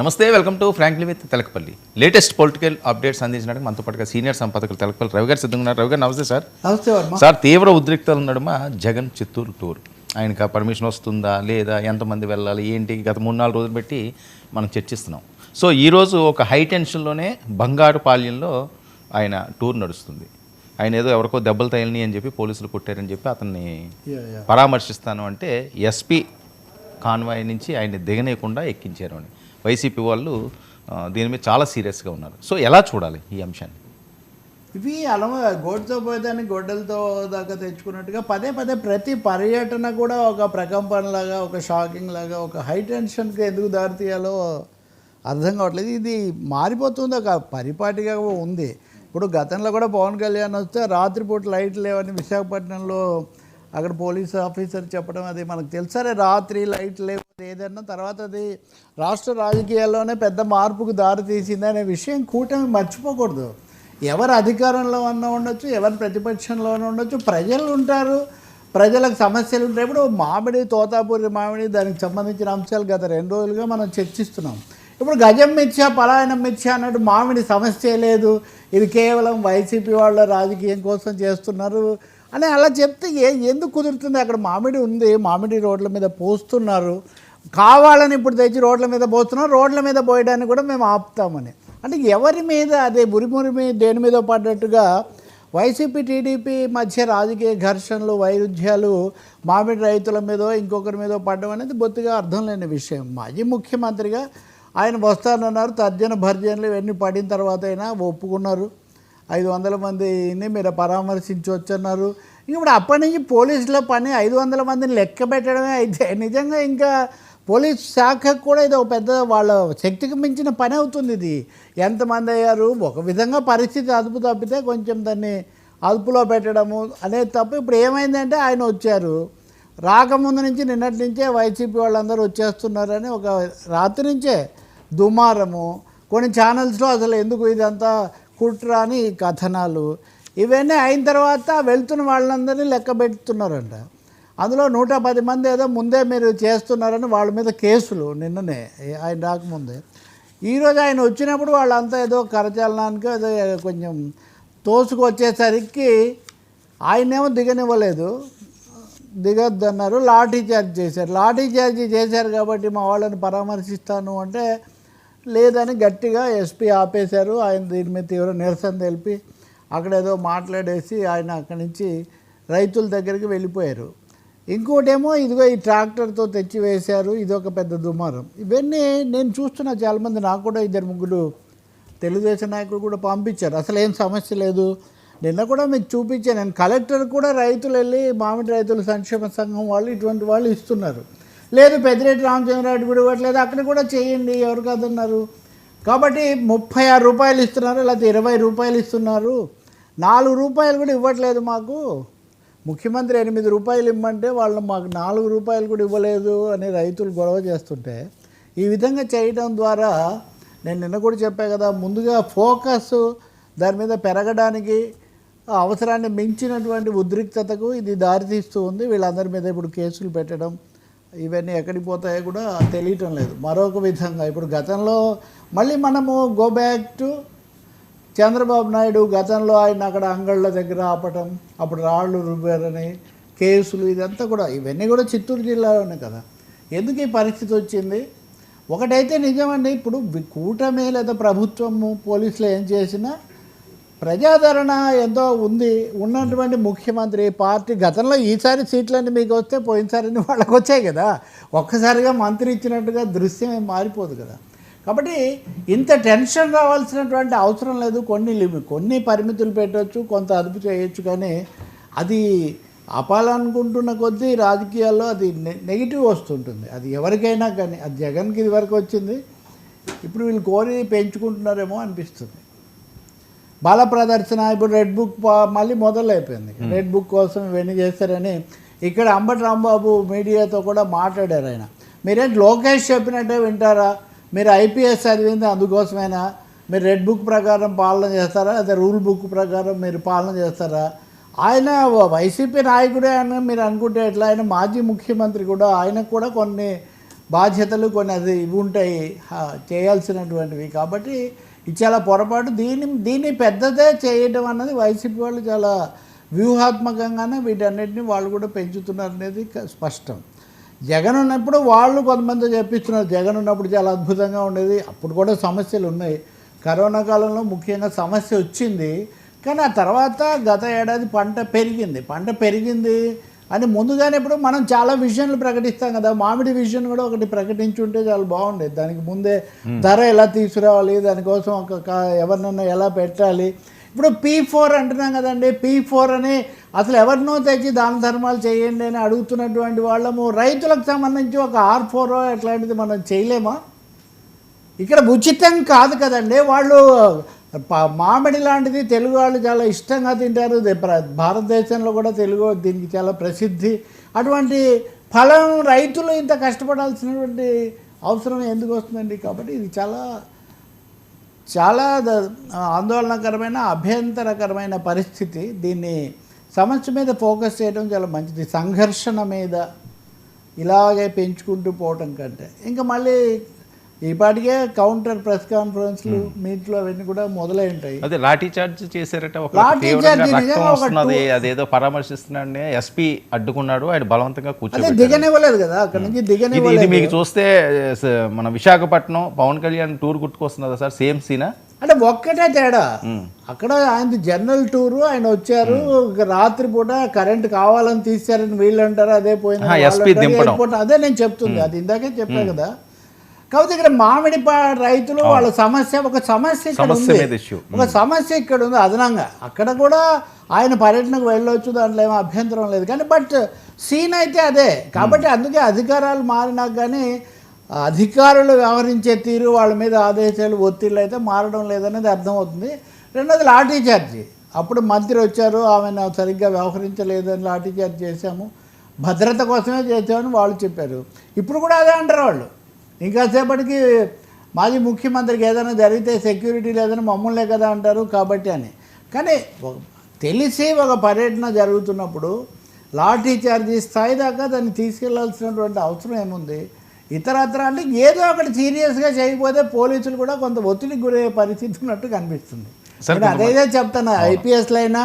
నమస్తే welcome to frankly with Telakapalli. Latest political updates అందించడానికి మనతో పాటుగా సీనియర్ సంపాదకులు తెలకపల్లి రవి గారు సిద్ధంగా రవి గారు నమస్తే సార్. నమస్తే సార్ తీవ్ర ఉద్రిక్తలు నడుమ జగన్ చిత్తూరు టూర్. ఆయనకి పర్మిషన్ వస్తుందా లేదా ఎంతమంది వెళ్ళాలి ఏంటి గత మూడు నాలుగు రోజులు పెట్టి మనం చర్చిస్తున్నాం. సో ఈరోజు ఒక హై టెన్షన్లోనే బంగారు పాల్యంలో ఆయన టూర్ నడుస్తుంది. ఆయన ఏదో ఎవరికో దెబ్బలు తగిలిని అని చెప్పి పోలీసులు కొట్టారని చెప్పి అతన్ని. పరామర్శిస్తాను అంటే ఎస్పీ కాన్వాయ్ నుంచి ఆయన్ని దిగనేయకుండా ఎక్కించారు అని. వైసీపీ వాళ్ళు దీని మీద చాలా సీరియస్గా ఉన్నారు. సో ఎలా చూడాలి ఈ అంశాన్ని? ఇవి అలమ గోడ్తో పోయేదాన్ని గొడ్డలతో దాకా తెచ్చుకున్నట్టుగా పదే పదే ప్రతి పర్యటన కూడా ఒక ప్రకంపన లాగా ఒక షాకింగ్ లాగా ఒక హై టెన్షన్కి ఎందుకు దారితీయాలో అర్థం కావట్లేదు. ఇది మారిపోతుంది ఒక పరిపాటిగా ఉంది. ఇప్పుడు గతంలో కూడా పవన్ కళ్యాణ్ వస్తే రాత్రిపూట లైట్ లేవని విశాఖపట్నంలో అక్కడ పోలీస్ ఆఫీసర్ చెప్పడం అది మనకు తెలుసారే రాత్రి లైట్ లేవు ఏదన్నా తర్వాత అది రాష్ట్ర రాజకీయాల్లోనే పెద్ద మార్పుకు దారి తీసింది అనే విషయం కూటమి మర్చిపోకూడదు. ఎవరు అధికారంలో అన్న ఉండొచ్చు ఎవరు ప్రతిపక్షంలోనే ఉండొచ్చు ప్రజలు ఉంటారు ప్రజలకు సమస్యలు ఉంటాయి. ఇప్పుడు మామిడి తోతాపూరి మామిడి దానికి సంబంధించిన అంశాలు గత రెండు రోజులుగా మనం చర్చిస్తున్నాం. ఇప్పుడు గజం మిథ్య పలాయనం మిథ్య అన్నట్టు మామిడి సమస్య లేదు. ఇది కేవలం వైసీపీ వాళ్ళ రాజకీయం కోసం చేస్తున్నారు అని అలా చెప్తే ఏ ఎందుకు కుదురుతుంది? అక్కడ మామిడి ఉంది మామిడి రోడ్ల మీద పోస్తున్నారు. కావాలని ఇప్పుడు తెచ్చి రోడ్ల మీద పోతున్నాం రోడ్ల మీద పోయడానికి కూడా మేము ఆపుతామని. అంటే ఎవరి మీద అదే మురిమురిమి దేని మీద పడ్డట్టుగా వైసీపీ టీడీపీ మధ్య రాజకీయ ఘర్షణలు వైరుధ్యాలు మామిడి రైతుల మీదో ఇంకొకరి మీదో పడడం అనేది బొత్తిగా అర్థం లేని విషయం. మాజీ ముఖ్యమంత్రిగా ఆయన వస్తానన్నారు తర్జన భర్జనలు ఇవన్నీ పడిన తర్వాత అయినా ఒప్పుకున్నారు. ఐదు వందల మందిని మీరు పరామర్శించవచ్చన్నారు ఇంక ఇప్పుడు అప్పటి నుంచి పోలీసుల పని ఐదు వందల మందిని లెక్క పెట్టడమే అయితే నిజంగా ఇంకా పోలీస్ శాఖకు కూడా ఇది ఒక పెద్ద వాళ్ళ శక్తికి మించిన పని అవుతుంది ఇది. ఎంతమంది అయ్యారు? ఒక విధంగా పరిస్థితి అదుపు తప్పితే కొంచెం దాన్ని అదుపులో పెట్టడము అనేది తప్ప ఇప్పుడు ఏమైందంటే ఆయన వచ్చారు. రాకముందు నుంచి నిన్నటి నుంచే వైసీపీ వాళ్ళందరూ వచ్చేస్తున్నారని ఒక రాత్రి నుంచే దుమారము. కొన్ని ఛానల్స్లో అసలు ఎందుకు ఇదంతా కుట్ర అని కథనాలు. ఇవన్నీ అయిన తర్వాత వెళ్తున్న వాళ్ళందరినీ లెక్క పెడుతున్నారంట. అందులో నూట పది మంది ఏదో ముందే మీరు చేస్తున్నారని వాళ్ళ మీద కేసులు నిన్ననే ఆయన రాకముందే. ఈరోజు ఆయన వచ్చినప్పుడు వాళ్ళంతా ఏదో కరచాలనానికి ఏదో కొంచెం తోసుకొచ్చేసరికి ఆయనేమో దిగనివ్వలేదు. దిగొద్దు అన్నారు లాఠీ చార్జ్ చేశారు. లాఠీ చార్జ్ చేశారు కాబట్టి మా వాళ్ళని పరామర్శిస్తాను అంటే లేదని గట్టిగా ఎస్పీ ఆపేశారు. ఆయన దీని మీద తీవ్ర నిరసన తెలిపి అక్కడ ఏదో మాట్లాడేసి ఆయన అక్కడి నుంచి రైతుల దగ్గరికి వెళ్ళిపోయారు. ఇంకోటేమో ఇదిగో ఈ ట్రాక్టర్తో తెచ్చి వేశారు ఇది ఒక పెద్ద దుమారం. ఇవన్నీ నేను చూస్తున్నా చాలామంది నాకు కూడా ఇద్దరు ముగ్గురు తెలుగుదేశం నాయకులు కూడా పంపించారు. అసలు ఏం సమస్య లేదు. నిన్న కూడా మీకు చూపించాను. నేను కలెక్టర్ కూడా రైతులు వెళ్ళి మామిడి రైతుల సంక్షేమ సంఘం వాళ్ళు ఇటువంటి వాళ్ళు ఇస్తున్నారు. లేదు పెద్దిరెడ్డి రామచంద్రరెడ్డి కూడా ఇవ్వట్లేదు అక్కడ కూడా చేయండి ఎవరు కాదన్నారు. కాబట్టి ముప్పై ఆరు రూపాయలు ఇస్తున్నారు లేకపోతే ఇరవై రూపాయలు ఇస్తున్నారు. నాలుగు రూపాయలు కూడా ఇవ్వట్లేదు మాకు. ముఖ్యమంత్రి ఎనిమిది రూపాయలు ఇమ్మంటే వాళ్ళు మాకు నాలుగు రూపాయలు కూడా ఇవ్వలేదు అని రైతులు గొడవ చేస్తుంటే ఈ విధంగా చేయడం ద్వారా నేను నిన్న కూడా చెప్పా కదా ముందుగా ఫోకస్ దాని మీద పెరగడానికి అవసరాన్ని మించినటువంటి ఉద్రిక్తతకు ఇది దారితీస్తూ ఉంది. వీళ్ళందరి మీద ఇప్పుడు కేసులు పెట్టడం ఇవన్నీ ఎక్కడికి పోతాయో కూడా తెలియటం లేదు. మరొక విధంగా ఇప్పుడు గతంలో మళ్ళీ మనము go back to Chandrababu Naidu గతంలో ఆయన అక్కడ అంగళ్ళ దగ్గర ఆపటం అప్పుడు రాళ్ళు రుబ్బారని కేసులు ఇదంతా కూడా ఇవన్నీ కూడా చిత్తూరు జిల్లాలోనే కదా. ఎందుకు ఈ పరిస్థితి వచ్చింది? ఒకటైతే నిజమండి ఇప్పుడు కూటమి లేదా ప్రభుత్వము పోలీసులు ఏం చేసినా ప్రజాదరణ ఎంతో ఉంది. ఉన్నటువంటి ముఖ్యమంత్రి పార్టీ గతంలో ఈసారి సీట్లన్నీ మీకు వస్తే పోయినసారి వాళ్ళకి వచ్చాయి కదా. ఒక్కసారిగా మంత్రి ఇచ్చినట్టుగా దృశ్యం మారిపోదు కదా. కాబట్టి ఇంత టెన్షన్ రావాల్సినటువంటి అవసరం లేదు. కొన్ని కొన్ని పరిమితులు పెట్టవచ్చు కొంత అదుపు చేయొచ్చు కానీ అది ఆపాలనుకుంటున్న కొద్దీ రాజకీయాల్లో అది నెగిటివ్ వస్తుంటుంది. అది ఎవరికైనా కానీ అది జగన్కి ఇది వరకు వచ్చింది. ఇప్పుడు వీళ్ళు కోరి పెంచుకుంటున్నారేమో అనిపిస్తుంది. బల ప్రదర్శన ఇప్పుడు రెడ్ బుక్ మళ్ళీ మొదలైపోయింది. రెడ్ బుక్ కోసం ఇవన్నీ చేస్తారని ఇక్కడ అంబటి రాంబాబు మీడియాతో కూడా మాట్లాడారు ఆయన. మీరేంటి లోకేష్ చెప్పినట్టే వింటారా? మీరు ఐపీఎస్ చదివింది అందుకోసమేనా? మీరు రెడ్ బుక్ ప్రకారం పాలన చేస్తారా? లేదా రూల్ బుక్ ప్రకారం మీరు పాలన చేస్తారా? ఆయన వైసీపీ నాయకుడే అని మీరు అనుకుంటే ఎట్లా? ఆయన మాజీ ముఖ్యమంత్రి కూడా ఆయనకు కూడా కొన్ని బాధ్యతలు కొన్ని అది ఇవి ఉంటాయి చేయాల్సినటువంటివి. కాబట్టి ఇది చాలా పొరపాటు. దీన్ని దీన్ని పెద్దదే చేయడం అన్నది వైసీపీ వాళ్ళు చాలా వ్యూహాత్మకంగానే వీటన్నిటిని వాళ్ళు కూడా పెంచుతున్నారు అనేది క- స్పష్టం. జగన్ ఉన్నప్పుడు వాళ్ళు కొంతమంది చెప్పిస్తున్నారు జగన్ ఉన్నప్పుడు చాలా అద్భుతంగా ఉండేది. అప్పుడు కూడా సమస్యలు ఉన్నాయి. కరోనా కాలంలో ముఖ్యంగా సమస్య వచ్చింది. కానీ ఆ తర్వాత గత ఏడాది పంట పెరిగింది. పంట పెరిగింది అని ముందుగానే ఇప్పుడు మనం చాలా విషయాలు ప్రకటిస్తాం కదా. మామిడి విషయం కూడా ఒకటి ప్రకటించుంటే చాలా బాగుండేది. దానికి ముందే ధర ఎలా తీసుకురావాలి? దానికోసం ఒక క- ఎవరినైనా ఎలా పెట్టాలి? ఇప్పుడు పీ ఫోర్ అంటున్నాం కదండి. పీ ఫోర్ అని అసలు ఎవరినో తెచ్చి దాన ధర్మాలు చేయండి అని అడుగుతున్నటువంటి వాళ్ళము రైతులకు సంబంధించి ఒక ఆర్ ఫోర్ అట్లాంటిది మనం చేయలేమా? ఇక్కడ ఉచితం కాదు కదండి. వాళ్ళు మామిడి లాంటిది తెలుగు వాళ్ళు చాలా ఇష్టంగా తింటారు. భారతదేశంలో కూడా తెలుగు దీనికి చాలా ప్రసిద్ధి. అటువంటి ఫలం రైతులు ఇంత కష్టపడాల్సినటువంటి అవసరం ఎందుకు వస్తుందండి? కాబట్టి ఇది చాలా చాలా ద- ఆందోళనకరమైన అభ్యంతరకరమైన పరిస్థితి. దీన్ని సమస్య మీద ఫోకస్ చేయడం చాలా మంచిది. సంఘర్షణ మీద ఇలాగే పెంచుకుంటూ పోవటం కంటే. ఇంకా మళ్ళీ ఈపాటికే కౌంటర్ ప్రెస్ కాన్ఫరెన్స్లు మీట్లు అవన్నీ కూడా మొదలై ఉంటాయి. అదే లాఠీ చార్జ్ చేశారట అదేదో పరామర్శిస్తున్నాడని ఎస్పీ అడ్డుకున్నాడు ఆయన బలవంతంగా కూర్చోబెట్టారు దిగనివ్వలేదు కదా అక్కడ నుంచి ఇది దిగనివ్వలేదు. మీకు చూస్తే మన విశాఖపట్నం పవన్ కళ్యాణ్ టూర్ గుర్తుకొస్తున్నదా సార్? సేమ్ సీనా అంటే ఒక్కటే తేడా. అక్కడ ఆయన జనరల్ టూరు ఆయన వచ్చారు ఇక రాత్రిపూట కరెంట్ కావాలని తీశారని వీళ్ళు అంటారు అదే పోయింది అదే నేను చెప్తుంది అది ఇందాకే చెప్పా కదా. కాకపోతే ఇక్కడ మామిడి రైతులు వాళ్ళ సమస్య ఒక సమస్య ఇక్కడ ఉంది. ఒక సమస్య ఇక్కడ ఉంది అదనంగా. అక్కడ కూడా ఆయన పర్యటనకు వెళ్ళొచ్చు దాంట్లో ఏమో అభ్యంతరం లేదు. కానీ బట్ సీన్ అయితే అదే. కాబట్టి అందుకే అధికారాలు మారినాక కానీ అధికారులు వ్యవహరించే తీరు వాళ్ళ మీద ఆదేశాలు ఒత్తిళ్ళు అయితే మారడం లేదనేది అర్థమవుతుంది. రెండోది లాఠీ చార్జీ. అప్పుడు మంత్రి వచ్చారు ఆమెను సరిగ్గా వ్యవహరించలేదని లాఠీ చార్జ్ చేశాము. భద్రత కోసమే చేసామని వాళ్ళు చెప్పారు. ఇప్పుడు కూడా అదే అంటారు వాళ్ళు. ఇంకాసేపటికి మాజీ ముఖ్యమంత్రికి ఏదైనా జరిగితే సెక్యూరిటీ లేదని మమ్మల్నే కదా అంటారు కాబట్టి అని. కానీ తెలిసి ఒక పర్యటన జరుగుతున్నప్పుడు లాఠీ చార్జీ స్థాయి దాకా దాన్ని తీసుకెళ్ళాల్సినటువంటి అవసరం ఏముంది? ఇతరత్ర అంటే ఏదో ఒకటి సీరియస్గా చేయకపోతే పోలీసులు కూడా కొంత ఒత్తిడికి గురయ్యే పరిస్థితి ఉన్నట్టు కనిపిస్తుంది. అదైతే చెప్తాను ఐపీఎస్లు అయినా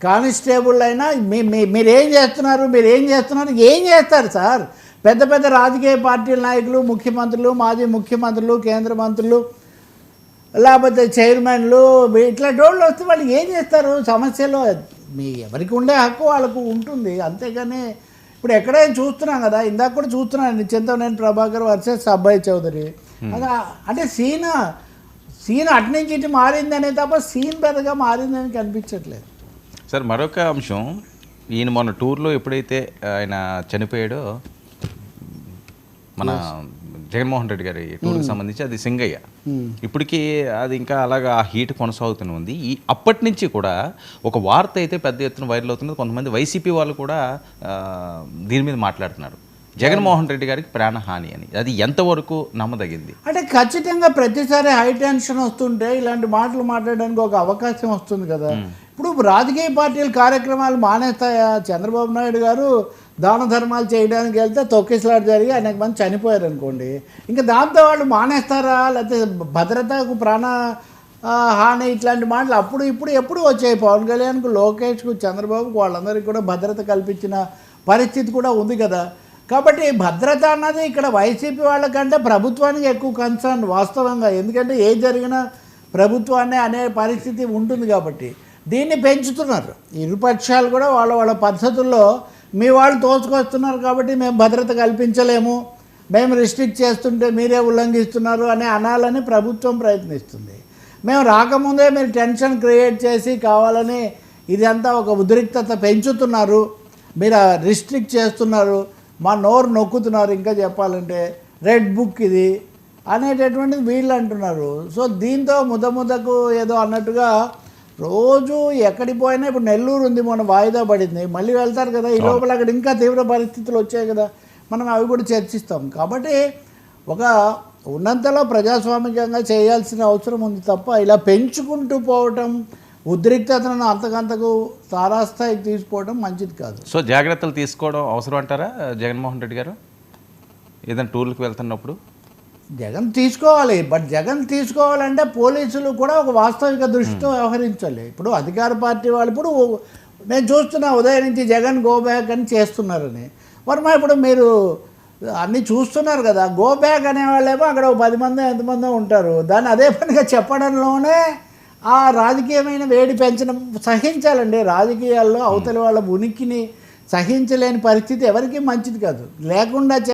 కానిస్టేబుల్ అయినా మీ మీరు ఏం చేస్తున్నారు మీరు ఏం చేస్తున్నారు ఏం చేస్తారు సార్? పెద్ద పెద్ద రాజకీయ పార్టీల నాయకులు ముఖ్యమంత్రులు మాజీ ముఖ్యమంత్రులు కేంద్ర మంత్రులు లేకపోతే చైర్మన్లు ఇట్లాంటి వాళ్ళు వస్తే వాళ్ళు ఏం చేస్తారు? సమస్యలో మీ ఎవరికి ఉండే హక్కు వాళ్ళకు ఉంటుంది. అంతేగాని ఇప్పుడు ఎక్కడైనా చూస్తున్నాం కదా ఇందాక కూడా చూస్తున్నాను చింతనేని ప్రభాకర్ వర్సెస్ అబ్బాయి చౌదరి. అలా అంటే సీన్ సీన్ అటు నుంచి ఇటు మారిందనే తప్ప సీన్ పెద్దగా మారిందని కనిపించట్లేదు. సార్ మరొక అంశం ఈయన మొన్న టూర్లో ఎప్పుడైతే ఆయన చనిపోయాడో మన జగన్మోహన్ రెడ్డి గారి టూర్కి సంబంధించి అది సింగయ్య. ఇప్పటికీ అది ఇంకా అలాగా ఆ హీట్ కొనసాగుతూనే ఉంది. ఈ అప్పటి నుంచి కూడా ఒక వార్త అయితే పెద్ద ఎత్తున వైరల్ అవుతుంది కొంతమంది వైసీపీ వాళ్ళు కూడా దీని మీద మాట్లాడుతున్నారు. జగన్మోహన్ రెడ్డి గారికి ప్రాణహాని అని. అది ఎంతవరకు నమ్మదగింది? అంటే ఖచ్చితంగా ప్రతిసారి హై టెన్షన్ వస్తుంటే ఇలాంటి మాటలు మాట్లాడడానికి ఒక అవకాశం వస్తుంది కదా. ఇప్పుడు రాజకీయ పార్టీల కార్యక్రమాలు మానేస్తాయా? చంద్రబాబు నాయుడు గారు దాన ధర్మాలు చేయడానికి వెళ్తే తొక్కిసలాడు జరిగి అనేక మంది చనిపోయారు అనుకోండి. ఇంకా దాంతో వాళ్ళు మానేస్తారా? లేకపోతే భద్రతకు ప్రాణ హాని ఇట్లాంటి మాటలు అప్పుడు ఇప్పుడు ఎప్పుడు వచ్చాయి? పవన్ కళ్యాణ్కు లోకేష్కు చంద్రబాబుకు వాళ్ళందరికీ కూడా భద్రత కల్పించిన పరిస్థితి కూడా ఉంది కదా. కాబట్టి భద్రత అన్నది ఇక్కడ వైసీపీ వాళ్ళకంటే ప్రభుత్వానికి ఎక్కువ కన్సర్న్ వాస్తవంగా. ఎందుకంటే ఏ జరిగినా ప్రభుత్వాన్ని అనే పరిస్థితి ఉంటుంది కాబట్టి. దీన్ని పెంచుతున్నారు. ఇరుపక్షాలు కూడా వాళ్ళ వాళ్ళ పద్ధతుల్లో మీ వాళ్ళు తోచుకొస్తున్నారు కాబట్టి మేము భద్రత కల్పించలేము. మేము రిస్ట్రిక్ట్ చేస్తుంటే మీరే ఉల్లంఘిస్తున్నారు అని అనాలని ప్రభుత్వం ప్రయత్నిస్తుంది. మేము రాకముందే మీరు టెన్షన్ క్రియేట్ చేసి కావాలని ఇదంతా ఒక ఉద్రిక్తత పెంచుతున్నారు. మీరు రిస్ట్రిక్ట్ చేస్తున్నారు. మా నోరు నొక్కుతున్నారు ఇంకా చెప్పాలంటే. రెడ్ బుక్ ఇది అనేటటువంటిది వీళ్ళు అంటున్నారు. సో దీంతో ముద ముదకు ఏదో అన్నట్టుగా రోజు ఎక్కడికి పోయినా ఇప్పుడు నెల్లూరు ఉంది మొన్న వాయిదా పడింది. మళ్ళీ వెళ్తారు కదా ఈ లోపల అక్కడ ఇంకా తీవ్ర పరిస్థితులు వచ్చాయి కదా. మనం అవి కూడా చర్చిస్తాం. కాబట్టి ఒక ఉన్నంతలో ప్రజాస్వామికంగా చేయాల్సిన అవసరం ఉంది తప్ప ఇలా పెంచుకుంటూ పోవటం ఉద్రిక్తతను అంతకంతకు తారాస్థాయికి తీసుకోవడం మంచిది కాదు. సో జాగ్రత్తలు తీసుకోవడం అవసరం అంటారా జగన్మోహన్ రెడ్డి గారు? ఏదైనా టూర్లకు వెళ్తున్నప్పుడు? జగన్ తీసుకోవాలి బట్ జగన్ తీసుకోవాలంటే పోలీసులు కూడా ఒక వాస్తవిక దృష్టితో వ్యవహరించాలి. ఇప్పుడు అధికార పార్టీ వాళ్ళు ఇప్పుడు నేను చూస్తున్నా ఉదయం నుంచి జగన్ గో బ్యాక్ అని చేస్తున్నారని. వర్మ ఇప్పుడు మీరు అన్నీ చూస్తున్నారు కదా గో బ్యాక్ అనే వాళ్ళేమో అక్కడ ఒక పది మంది ఎంతమందో ఉంటారు. దాన్ని అదే పనిగా చెప్పడంలోనే ఆ రాజకీయమైన వేడి పెంచడం సహించాలండి. రాజకీయాల్లో అవతలి వాళ్ళ ఉనికిని సహించలేని పరిస్థితి ఎవరికీ మంచిది కాదు. లేకుండా